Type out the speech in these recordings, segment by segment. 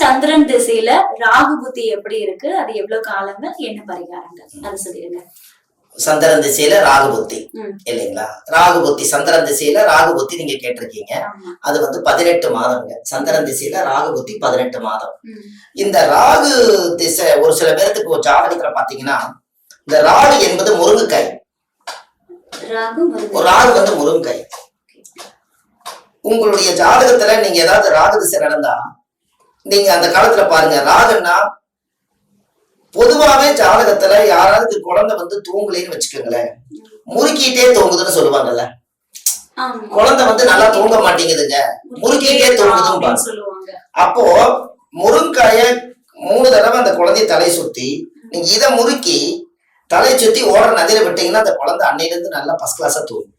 சந்திரன் திசையில ராகு புத்தி எப்படி இருக்கு? அது எவ்வளவு காலங்கள்? என்ன பரிகாரங்கள்? அது சொல்லிடுங்க. சந்திரன் திசையில ராகு புத்தி. இல்லைங்களா? ராகு புத்தி சந்திரன் திசையில ராகு புத்தி நீங்க கேட்டிருக்கீங்க. அது வந்து பதினெட்டு மாதம்ங்க சந்திரன் திசையில ராகு புத்தி பதினெட்டு மாதம். இந்த ராகு திசை ஒரு சில பேர்த்துக்கு ஜாதகத்துல பாத்தீங்கன்னா இந்த ராகு என்பது முருங்கைக்காய். ராகு வந்து முருங்கைக்காய். உங்களுடைய ஜாதகத்துல நீங்க ஏதாவது ராகு திசை நடந்தா நீங்க அந்த காலத்துல பாருங்க ராகுன்னா பொதுவாவே ஜாதகத்துல யாராவது குழந்தை வந்து தூங்கலைன்னு வச்சுக்கோங்களேன். முறுக்கிட்டே தூங்குதுன்னு சொல்லுவாங்கல்ல. குழந்தை வந்து நல்லா தூங்க மாட்டேங்குதுங்க. முறுக்கிட்டே தூங்குதுன்னு அப்போ முருங்காய மூணு தடவை அந்த குழந்தைய தலை சுத்தி நீங்க இதை முறுக்கி தலை சுத்தி ஓடுற நதியில விட்டீங்கன்னா அந்த குழந்தை அன்னையில இருந்து நல்லா ஃபர்ஸ்ட் கிளாஸா தூங்கும்.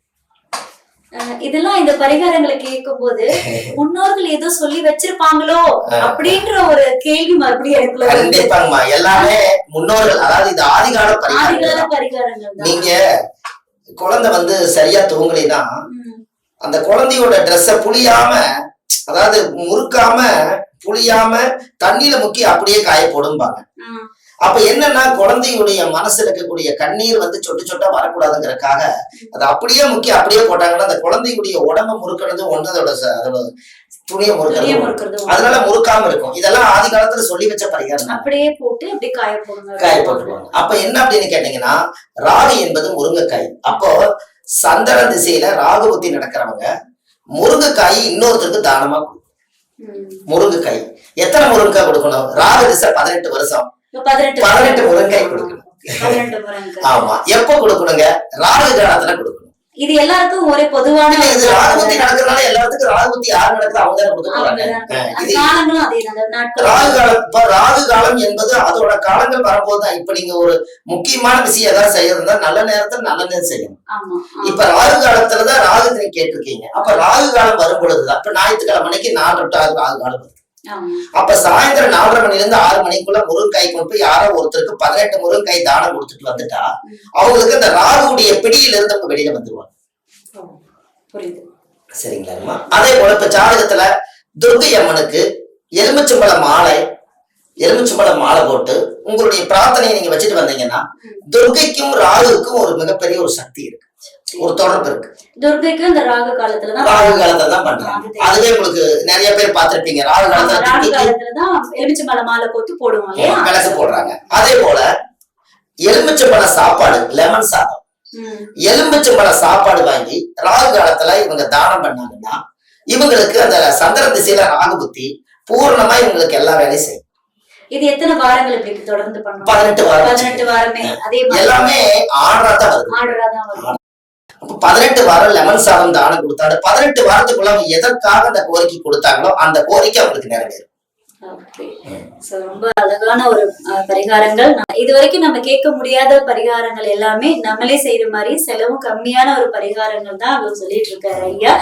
இதெல்லாம் இந்த பரிகாரங்களை கேட்கும் போது முன்னோர்கள் ஏதோ சொல்லி வச்சிருப்பாங்களோ அப்படின்ற ஒரு கேள்வி மறுபடியும் எனக்குள்ள. கண்டிப்பாங்கம்மா எல்லாமே முன்னோர்கள் அதாவது இது ஆதிகால ஆதிகால பரிகாரங்கள் நீங்க குழந்தை வந்து சரியா தூங்கலைன்னா. அந்த குழந்தையோட ட்ரெஸ்ஸ புளியாம அதாவது முறுக்காம புளியாம தண்ணியில முக்கி அப்படியே காய போடும்பாங்க. அப்ப என்னன்னா குழந்தையுடைய மனசுல இருக்கக்கூடிய கண்ணீர் வந்து சொட்டு சொட்டா வரக்கூடாதுங்கிறதுக்காக அதை அப்படியே முக்கி அப்படியே போட்டாங்கன்னா அந்த குழந்தையுடைய உடம்ப முறுக்கிறது ஒண்ணு அதோட அதோட துணியை முறுக்கிறது. அதனால முறுக்காம இருக்கும் இதெல்லாம் ஆதி காலத்துல சொல்லி வச்ச பரிகாரம். அப்படியே போட்டு அப்படியே காய போடுங்க காய போட்டுருவாங்க அப்ப என்ன அப்படின்னு கேட்டீங்கன்னா ராகு என்பது முருங்கைக்காய் அப்போ சந்திர திசையில ராகு புத்தி நடக்கிறவங்க முருங்கைக்காய் இன்னொருத்தருக்கு தானமா கொடுக்கணும். ம். முருங்கைக்காய் எத்தனை முருங்கைக்காய் கொடுக்கணும் ராகு திசை பதினெட்டு வருஷம் பதினெட்டு கொடுக்கணும். ஆமா. எப்ப கொடுக்கணுங்க? ராகு காலத்துல கொடுக்கணும். இது எல்லாருக்கும் ஒரே பொதுவான இது ராகுபத்தி நடக்கிறதுனால எல்லாத்துக்கும் ராகுபத்தி யார் நடக்குது அவங்க தான் ராகு காலம் இப்ப ராகு காலம் என்பது அதோட காலங்கள் வரும்போதுதான் இப்ப நீங்க ஒரு முக்கியமான விஷயம் ஏதாவது செய்யறதா நல்ல நேரத்துல நல்ல நேரம் செய்யணும். இப்ப ராகு காலத்துலதான் ராகு நீங்க கேட்டிருக்கீங்க. அப்ப ராகு காலம் வரும் பொழுதுதான். இப்ப ஞாயிற்றுக்கிழமை மணிக்கு நாலு டு ராகு காலம் வருது அப்ப சாயந்தரம் நாலரை மணில இருந்து ஆறு மணிக்குள்ள முருங்காய் கொண்டு போய் யாரோ ஒருத்தருக்கு பதினெட்டு முருங்காய் தானம் கொடுத்துட்டு வந்துட்டா அவங்களுக்கு அந்த ராகுடைய பிடியில இருந்து அவங்க வெளியில வந்துருவாங்க. சரிங்களாம்மா அதே போல இப்ப ஜாதகத்துல துர்கை அம்மனுக்கு எலுமிச்சம்பழ மாலை எலுமிச்சம்பழ மாலை போட்டு உங்களுடைய பிரார்த்தனையை நீங்க வச்சுட்டு வந்தீங்கன்னா துர்கைக்கும் ராகுவுக்கும் ஒரு மிகப்பெரிய ஒரு சக்தி இருக்கு. ஒரு தொடர்பு இருக்கு. துர்கைக்கு அந்த ராகு காலத்துலதான் ராகு காலத்துல தான் பண்றாங்க. அதுவே உங்களுக்கு நிறைய பேர் பார்த்திருப்பீங்க. ராகு காலத்துல ராகு எலுமிச்சம்பழ மாலை போடுவோம் இல்லையா? விளக்கு போடுறாங்க. அதே போல எலுமிச்சம்பழ சாப்பாடு லெமன் சாதம். எலுமிச்சம்பழ சாப்பாடு வாங்கி ராகு காலத்துல இவங்க தானம் பண்ணாங்கன்னா இவங்களுக்கு அந்த சந்திர திசையில ராகு புத்தி பூர்ணமா இவங்களுக்கு எல்லா வேலையும் செய்யும். இது எத்தனை வாரங்கள் இப்படி தொடர்ந்து பண்ணணும் பதினெட்டு வாரம். பதினெட்டு வாரமே அதே எல்லாமே ஆர்டரா தான் வருது. ஆர்டரா தான் பதினெட்டு வாரம் லெமன் சாதம் தானம் கொடுத்தாரு. பதினெட்டு வாரத்துக்குள்ள அவங்க எதற்காக அந்த கோரிக்கை கொடுத்தாங்களோ அந்த கோரிக்கை அவங்களுக்கு நிறைவேறும். ரொம்ப அழகான ஒரு பரிகாரங்கள். இது வரைக்கும் நம்ம கேட்க முடியாத பரிகாரங்கள் எல்லாமே நம்மளே செய்யற மாதிரி செலவும் கம்மியான ஒரு பரிகாரங்கள் தான் அவர் சொல்லிட்டு இருக்காரு ஐயா.